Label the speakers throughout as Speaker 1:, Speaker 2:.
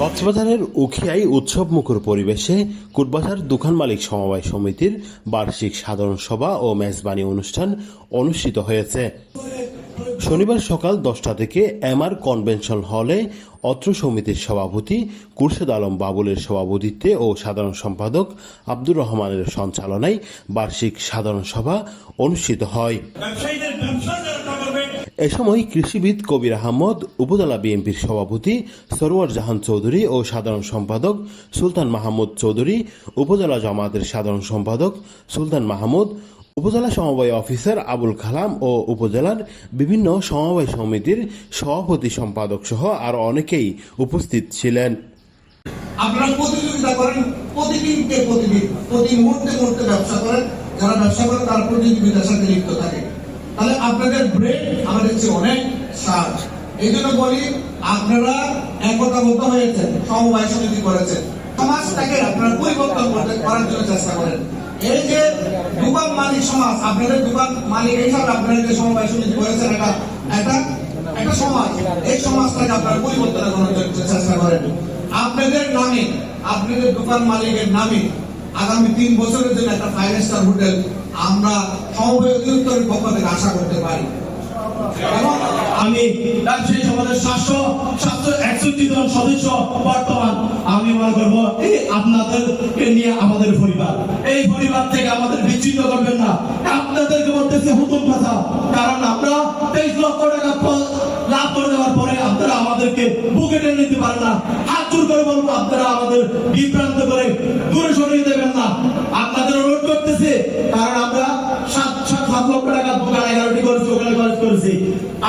Speaker 1: কক্সবাজারের উখিয়ায় উৎসব মুখর পরিবেশে কুটবাজার দোকান মালিক সমবায় সমিতির বার্ষিক সাধারণ সভা ও মেজবানি অনুষ্ঠান অনুষ্ঠিত হয়েছে। শনিবার সকাল দশটা থেকে এমআর কনভেনশন হলে অত্র সমিতির সভাপতি কুরশেদ আলম বাবুলের সভাপতিত্বে ও সাধারণ সম্পাদক আব্দুর রহমানের সঞ্চালনায় বার্ষিক সাধারণ সভা অনুষ্ঠিত হয়। এ সময় কৃষিবিদ কবির আহমদ, উপজেলা বিএনপির সভাপতি সরোয়ার জাহান চৌধুরী ও সাধারণ সম্পাদক সুলতান মাহমুদ চৌধুরী, উপজেলা জামাতের সাধারণ সম্পাদক সুলতান মাহমুদ, উপজেলা সমবায় অফিসার আবুল কালাম ও উপজেলার বিভিন্ন সমবায় সমিতির সভাপতি সম্পাদক সহ আর অনেকেই উপস্থিত ছিলেন।
Speaker 2: আপনারা প্রতিযোগিতা করেন প্রতিদিনকে প্রতিদিন, প্রতি মুহূর্তে মুহূর্তে ব্যবসা করেন, যারা ব্যবসা করে তারা প্রতিযোগিতার সাথে লিপ্ত থাকে। তাহলে আপনাদের ব্রেন আমাদের চেয়ে অনেক সার এই জন্য বলি, আপনারা একতাবদ্ধ হয়েছেন সমবায় সমিতি করেছেন। সমাজটাকে আপনারা পরিবর্তন করতে, করার জন্য চেষ্টা করেন। এই যে দোকান মালিক সমাজ, আপনাদের দোকান মালিক হিসাবে আপনারা যে সমবায় সমিতি করেছেন, এটা একটা একটা সমাজ। এই সমাজটাকে আপনারা পরিবর্তন করার জন্য চেষ্টা করেন। আপনাদের নামে, আপনাদের দোকান মালিকের নামে আগামী তিন বছরের জন্য একটা ফাইভ স্টার হোটেল আমরা সমবায় অধিদপ্তরের পক্ষ থেকে আশা করতে পারি।
Speaker 3: আমি ব্যবসায়ী সমাজের সাতশো সাতশো একষট্টি জন সদস্য বর্তমান আমি মনে করব, এই আপনাদেরকে নিয়ে আমাদের পরিবার। এই পরিবার থেকে আমাদের বিচ্ছিন্ন করবেন না। আপনাদেরকে বলতেছি হুতুম কথা কারণ আমরা তেইশ লক্ষ টাকা লাভ করে দেওয়ার পরে আপনারা আমাদেরকে বুকে টেনে নিতে পারেন না। হাত জোর করে বলব, আপনারা আমাদের বিভ্রান্ত করে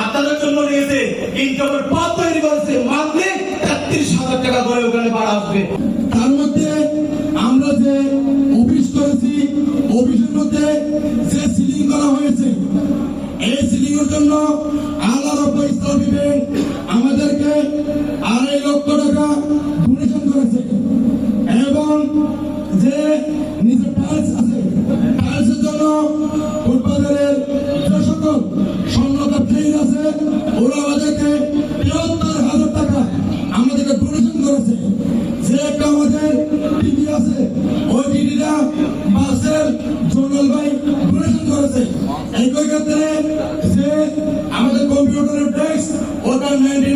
Speaker 3: আপনাদের জন্য নিয়েছে। ইনকামের পথ তৈরি করেছে। মান্থলি তেত্রিশ হাজার টাকা করে ওখানে ভাড়া আসবে।
Speaker 4: তার মধ্যে আমরা যে অফিস করেছি, অফিসের মধ্যে যে সিলিং করা হয়েছে, এই সিলিং এর জন্য আল্লাহ
Speaker 5: পয়সা দিবেন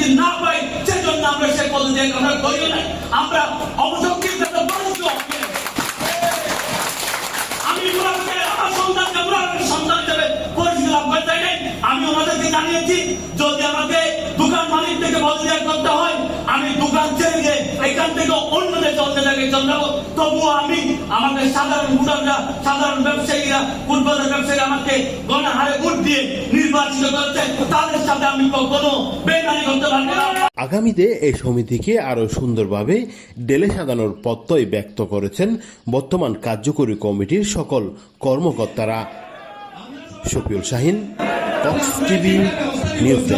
Speaker 5: পরিচিতি না পাই, সেজন্য আমরা সে পদ্ধতি আমরা করি নাই। আমরা অবসংখ্যিত আমি আমার সন্তানকে মুনাফেকের সন্তান হিসাবে পরিচিতি লাভ আমি ওনাদেরকে জানিয়েছি, যদি আমাকে দোকান মালিক থেকে বদলিয়া করতে হয় আমি দোকান দিয়ে এখান থেকে অন্য দেশে অন্য জায়গায় চলে যাব তবুও আমি, আমাকে সাধারণ ভোটাররা, সাধারণ ব্যবসায়ীরা, ফুটবলের ব্যবসায়ী আমাকে গণহারে ভোট দিয়ে নির্বাচিত করছে। তাদের সাথে আমি কখনো বেমানি করতে পারব
Speaker 1: আগামীতে এই সমিতিকে আরও সুন্দরভাবে ডেলে সাজানোর প্রত্যয় ব্যক্ত করেছেন বর্তমান কার্যকরী কমিটির সকল কর্মকর্তারা। Shafiul Shahin TV news